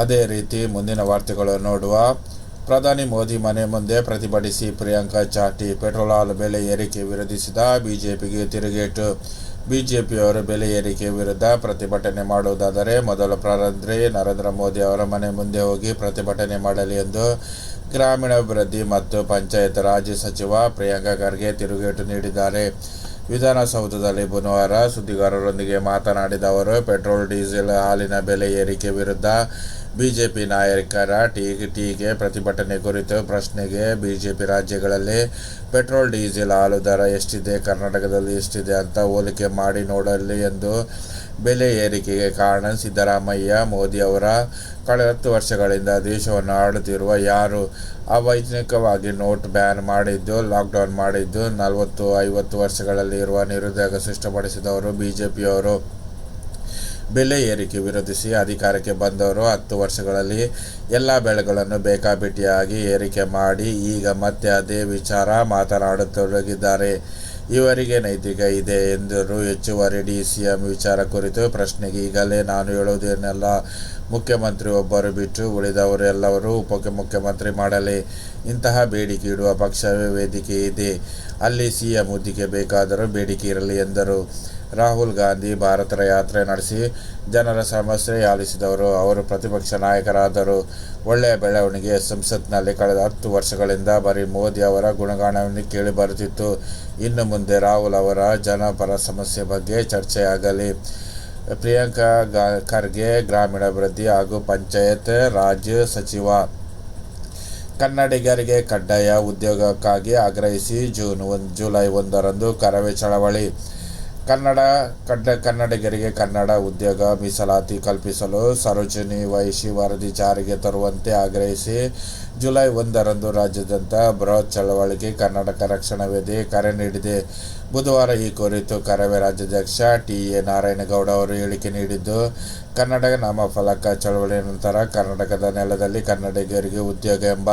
ಅದೇ ರೀತಿ ಮುಂದಿನ ವಾರ್ತೆಗಳು ನೋಡುವ ಪ್ರಧಾನಿ ಮೋದಿ ಮನೆ ಮುಂದೆ ಪ್ರತಿಭಟಿಸಿ ಪ್ರಿಯಾಂಕಾ ಚಾಟಿ ಪೆಟ್ರೋಲ್ ಬೆಲೆ ಏರಿಕೆ ವಿರೋಧಿಸಿದ ಬಿಜೆಪಿಗೆ ತಿರುಗೇಟು. ಬಿಜೆಪಿಯವರು ಬೆಲೆ ಏರಿಕೆ ವಿರುದ್ಧ ಪ್ರತಿಭಟನೆ ಮಾಡುವುದಾದರೆ ಮೊದಲು ಪ್ರಧಾನಿ ನರೇಂದ್ರ ಮೋದಿ ಅವರ ಮನೆ ಮುಂದೆ ಹೋಗಿ ಪ್ರತಿಭಟನೆ ಮಾಡಲಿ ಎಂದು ಗ್ರಾಮೀಣಾಭಿವೃದ್ಧಿ ಮತ್ತು ಪಂಚಾಯತ್ ರಾಜ್ ಸಚಿವ ಪ್ರಿಯಾಂಕಾ ಖರ್ಗೆ ತಿರುಗೇಟು ನೀಡಿದ್ದಾರೆ. ವಿಧಾನಸೌಧದಲ್ಲಿ ಬುಧವಾರ ಸುದ್ದಿಗಾರರೊಂದಿಗೆ ಮಾತನಾಡಿದ ಅವರು, ಪೆಟ್ರೋಲ್ ಡೀಸೆಲ್ ಹಾಲಿನ ಬೆಲೆ ಏರಿಕೆ ವಿರುದ್ಧ ಬಿಜೆಪಿ ನಾಯಕರ ಟೀಕೆ ಪ್ರತಿಭಟನೆ ಕುರಿತು ಪ್ರಶ್ನೆಗೆ ಬಿಜೆಪಿ ರಾಜ್ಯಗಳಲ್ಲಿ ಪೆಟ್ರೋಲ್, ಡೀಸೆಲ್ ಹಾಲು ದರ ಎಷ್ಟಿದೆ, ಕರ್ನಾಟಕದಲ್ಲಿ ಎಷ್ಟಿದೆ ಅಂತ ಹೋಲಿಕೆ ಮಾಡಿ ನೋಡಲಿ ಎಂದು ಬೆಲೆ ಏರಿಕೆಗೆ ಕಾರಣ ಸಿದ್ದರಾಮಯ್ಯ, ಮೋದಿ ಅವರ ಕಳೆದ ಹತ್ತು ವರ್ಷಗಳಿಂದ ದೇಶವನ್ನು ಆಡುತ್ತಿರುವ ಯಾರು? ಅವೈಜ್ಞಾನಿಕವಾಗಿ ನೋಟ್ ಬ್ಯಾನ್ ಮಾಡಿದ್ದು, ಲಾಕ್ಡೌನ್ ಮಾಡಿದ್ದು, ನಲವತ್ತು, ಐವತ್ತು ವರ್ಷಗಳಲ್ಲಿ ಇರುವ ನಿರುದ್ಯೋಗ ಸೃಷ್ಟಿಪಡಿಸಿದವರು ಬಿಜೆಪಿಯವರು. ಬೆಲೆ ಏರಿಕೆ ವಿರೋಧಿಸಿ ಅಧಿಕಾರಕ್ಕೆ ಬಂದವರು ಹತ್ತು ವರ್ಷಗಳಲ್ಲಿ ಎಲ್ಲ ಬೆಳೆಗಳನ್ನು ಬೇಕಾಬಿಟ್ಟಿಯಾಗಿ ಏರಿಕೆ ಮಾಡಿ ಈಗ ಮತ್ತೆ ಅದೇ ವಿಚಾರ ಮಾತನಾಡತೊಡಗಿದ್ದಾರೆ ಇವರಿಗೆ ನೈತಿಕ ಇದೆ ಎಂದರು. ಹೆಚ್ಚುವರಿ ಡಿ ಸಿ ಎಂ ವಿಚಾರ ಕುರಿತು ಪ್ರಶ್ನೆಗೆ ಈಗಲೇ ನಾನು ಹೇಳುವುದೇನೆಲ್ಲ, ಮುಖ್ಯಮಂತ್ರಿ ಒಬ್ಬರು ಬಿಟ್ಟು ಉಳಿದವರು ಎಲ್ಲವರೂ ಉಪ ಮುಖ್ಯಮಂತ್ರಿ ಮಾಡಲಿ. ಇಂತಹ ಬೇಡಿಕೆ ಇಡುವ ಪಕ್ಷವೇ ವೇದಿಕೆ ಇದೆ. ಅಲ್ಲಿ ಸಿಎಂ ಹುದ್ದೆಗೆ ಬೇಕಾದರೂ ಬೇಡಿಕೆ ಇರಲಿ ಎಂದರು. ರಾಹುಲ್ ಗಾಂಧಿ ಭಾರತದ ಯಾತ್ರೆ ನಡೆಸಿ ಜನರ ಸಮಸ್ಯೆ ಆಲಿಸಿದವರು. ಅವರು ಪ್ರತಿಪಕ್ಷ ನಾಯಕರಾದರು. ಒಳ್ಳೆಯ ಬೆಳವಣಿಗೆ ಸಂಸತ್ನಲ್ಲಿ ಕಳೆದ ಹತ್ತು ವರ್ಷಗಳಿಂದ ಬರೀ ಮೋದಿ ಅವರ ಗುಣಗಾನವನ್ನು ಕೇಳಿ ಬರುತ್ತಿತ್ತು. ಇನ್ನು ಮುಂದೆ ರಾಹುಲ್ ಅವರ ಜನಪರ ಸಮಸ್ಯೆ ಬಗ್ಗೆ ಚರ್ಚೆಯಾಗಲಿ. ಪ್ರಿಯಾಂಕಾ ಖರ್ಗೆ ಗ್ರಾಮೀಣಾಭಿವೃದ್ಧಿ ಹಾಗೂ ಪಂಚಾಯತ್ ರಾಜ್ ಸಚಿವ ಕನ್ನಡಿಗರಿಗೆ ಕಡ್ಡಾಯ ಉದ್ಯೋಗಕ್ಕಾಗಿ ಆಗ್ರಹಿಸಿ ಜೂನ್ ಒಂದು ಜುಲೈ ಒಂದರಂದು ಕರವೇ ಚಳವಳಿ. ಕನ್ನಡ, ಕಡ್ಡ ಕನ್ನಡಿಗರಿಗೆ ಕನ್ನಡ ಉದ್ಯೋಗ ಮೀಸಲಾತಿ ಕಲ್ಪಿಸಲು ಸರೋಜಿನಿ ವಹಿಸಿ ವರದಿ ಜಾರಿಗೆ ತರುವಂತೆ ಆಗ್ರಹಿಸಿ ಜುಲೈ ಒಂದರಂದು ರಾಜ್ಯಾದ್ಯಂತ ಬೃಹತ್ ಚಳವಳಿಗೆ ಕರ್ನಾಟಕ ರಕ್ಷಣಾ ವೇದಿ ಕರೆ ನೀಡಿದೆ. ಬುಧವಾರ ಈ ಕುರಿತು ಕರವೇ ರಾಜ್ಯಾಧ್ಯಕ್ಷ ಟಿ ಎ ನಾರಾಯಣಗೌಡ ಅವರು ಹೇಳಿಕೆ ನೀಡಿದ್ದು ಕನ್ನಡ ನಾಮಫಲಕ ಚಳವಳಿಯ ನಂತರ ಕರ್ನಾಟಕದ ನೆಲದಲ್ಲಿ ಕನ್ನಡಿಗರಿಗೆ ಉದ್ಯೋಗ ಎಂಬ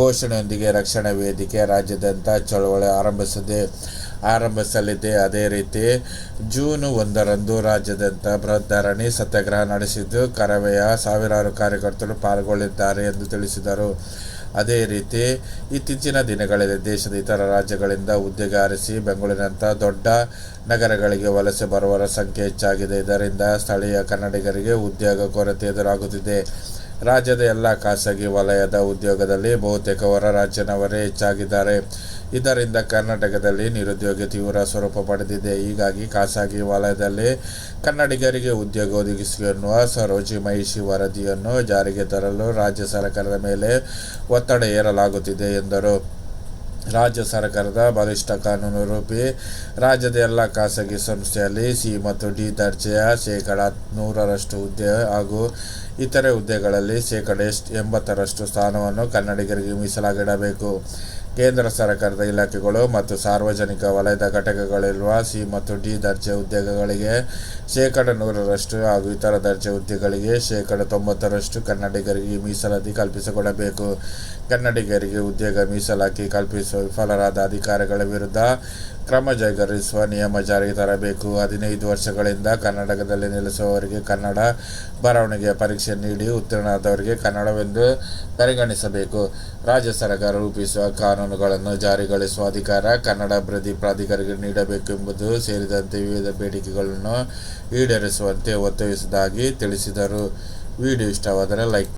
ಘೋಷಣೆಯೊಂದಿಗೆ ರಕ್ಷಣಾ ವೇದಿಕೆ ರಾಜ್ಯಾದ್ಯಂತ ಚಳವಳಿ ಆರಂಭಿಸಿದೆ. ಆರಂಭಿಸಲಿದೆ. ಅದೇ ರೀತಿ ಜೂನ್ ಒಂದರಂದು ರಾಜ್ಯಾದ್ಯಂತ ಬೃಹತ್ ಧರಣಿ ಸತ್ಯಾಗ್ರಹ ನಡೆಸಿದ್ದು ಕರವೆಯ ಸಾವಿರಾರು ಕಾರ್ಯಕರ್ತರು ಪಾಲ್ಗೊಳ್ಳಿದ್ದಾರೆ ಎಂದು ತಿಳಿಸಿದರು. ಅದೇ ರೀತಿ ಇತ್ತೀಚಿನ ದಿನಗಳಲ್ಲಿ ದೇಶದ ಇತರ ರಾಜ್ಯಗಳಿಂದ ಉದ್ಯೋಗ ಆರಿಸಿ ಬೆಂಗಳೂರಿನಂಥ ದೊಡ್ಡ ನಗರಗಳಿಗೆ ವಲಸೆ ಬರುವವರ ಸಂಖ್ಯೆ ಹೆಚ್ಚಾಗಿದೆ. ಇದರಿಂದ ಸ್ಥಳೀಯ ಕನ್ನಡಿಗರಿಗೆ ಉದ್ಯೋಗ ಕೊರತೆ ಎದುರಾಗುತ್ತಿದೆ. ರಾಜ್ಯದ ಎಲ್ಲ ಖಾಸಗಿ ವಲಯದ ಉದ್ಯೋಗದಲ್ಲಿ ಬಹುತೇಕ ಹೊರ ರಾಜ್ಯನವರೇ ಹೆಚ್ಚಾಗಿದ್ದಾರೆ. ಇದರಿಂದ ಕರ್ನಾಟಕದಲ್ಲಿ ನಿರುದ್ಯೋಗ ತೀವ್ರ ಸ್ವರೂಪ ಪಡೆದಿದೆ. ಹೀಗಾಗಿ ಖಾಸಗಿ ವಲಯದಲ್ಲಿ ಕನ್ನಡಿಗರಿಗೆ ಉದ್ಯೋಗ ಒದಗಿಸಿ ಎನ್ನುವ ಸರೋಜಿ ಮಹಿಷಿ ವರದಿಯನ್ನು ಜಾರಿಗೆ ತರಲು ರಾಜ್ಯ ಸರ್ಕಾರದ ಮೇಲೆ ಒತ್ತಡ ಏರಲಾಗುತ್ತಿದೆ ಎಂದರು. ರಾಜ್ಯ ಸರ್ಕಾರದ ಬಲಿಷ್ಠ ಕಾನೂನು ರೂಪಿ ರಾಜ್ಯದ ಎಲ್ಲ ಖಾಸಗಿ ಸಂಸ್ಥೆಯಲ್ಲಿ ಸಿ ಮತ್ತು ಡಿ ದರ್ಜೆಯ ಶೇಕಡ ನೂರರಷ್ಟು ಹುದ್ದೆ ಹಾಗೂ ಇತರೆ ಹುದ್ದೆಗಳಲ್ಲಿ ಶೇಕಡ ಎಂಬತ್ತರಷ್ಟು ಸ್ಥಾನವನ್ನು ಕನ್ನಡಿಗರಿಗೆ ಮೀಸಲಾಗಿಡಬೇಕು. ಕೇಂದ್ರ ಸರ್ಕಾರದ ಇಲಾಖೆಗಳು ಮತ್ತು ಸಾರ್ವಜನಿಕ ವಲಯದ ಘಟಕಗಳಿರುವ ಸಿ ಮತ್ತು ಡಿ ದರ್ಜೆ ಉದ್ಯೋಗಗಳಿಗೆ ಶೇಕಡ ನೂರರಷ್ಟು ಹಾಗೂ ಇತರ ದರ್ಜೆ ಹುದ್ದೆಗಳಿಗೆ ಶೇಕಡ ತೊಂಬತ್ತರಷ್ಟು ಕನ್ನಡಿಗರಿಗೆ ಮೀಸಲಾತಿ ಕಲ್ಪಿಸಿಕೊಡಬೇಕು. ಕನ್ನಡಿಗರಿಗೆ ಉದ್ಯೋಗ ಮೀಸಲಾತಿ ಕಲ್ಪಿಸುವ ವಿಫಲರಾದ ಅಧಿಕಾರಿಗಳ ವಿರುದ್ಧ ಕ್ರಮ ಜರುಗಿಸುವ ನಿಯಮ ಜಾರಿಗೆ ತರಬೇಕು. ಹದಿನೈದು ವರ್ಷಗಳಿಂದ ಕರ್ನಾಟಕದಲ್ಲಿ ನೆಲೆಸುವವರಿಗೆ ಕನ್ನಡ ಬರವಣಿಗೆಯ ಪರೀಕ್ಷೆ ನೀಡಿ ಉತ್ತೀರ್ಣರಾದವರಿಗೆ ಕನ್ನಡವೆಂದು ಪರಿಗಣಿಸಬೇಕು. ರಾಜ್ಯ ಸರ್ಕಾರ ರೂಪಿಸುವ ಕಾನೂನುಗಳನ್ನು ಜಾರಿಗೊಳಿಸುವ ಅಧಿಕಾರ ಕನ್ನಡ ಅಭಿವೃದ್ಧಿ ಪ್ರಾಧಿಕಾರಕ್ಕೆ ನೀಡಬೇಕು ಎಂಬುದು ಸೇರಿದಂತೆ ವಿವಿಧ ಬೇಡಿಕೆಗಳನ್ನು ಈಡೇರಿಸುವಂತೆ ಒತ್ತಾಯಿಸುವುದಾಗಿ ತಿಳಿಸಿದರು. ವಿಡಿಯೋ ಇಷ್ಟವಾದರೆ ಲೈಕ್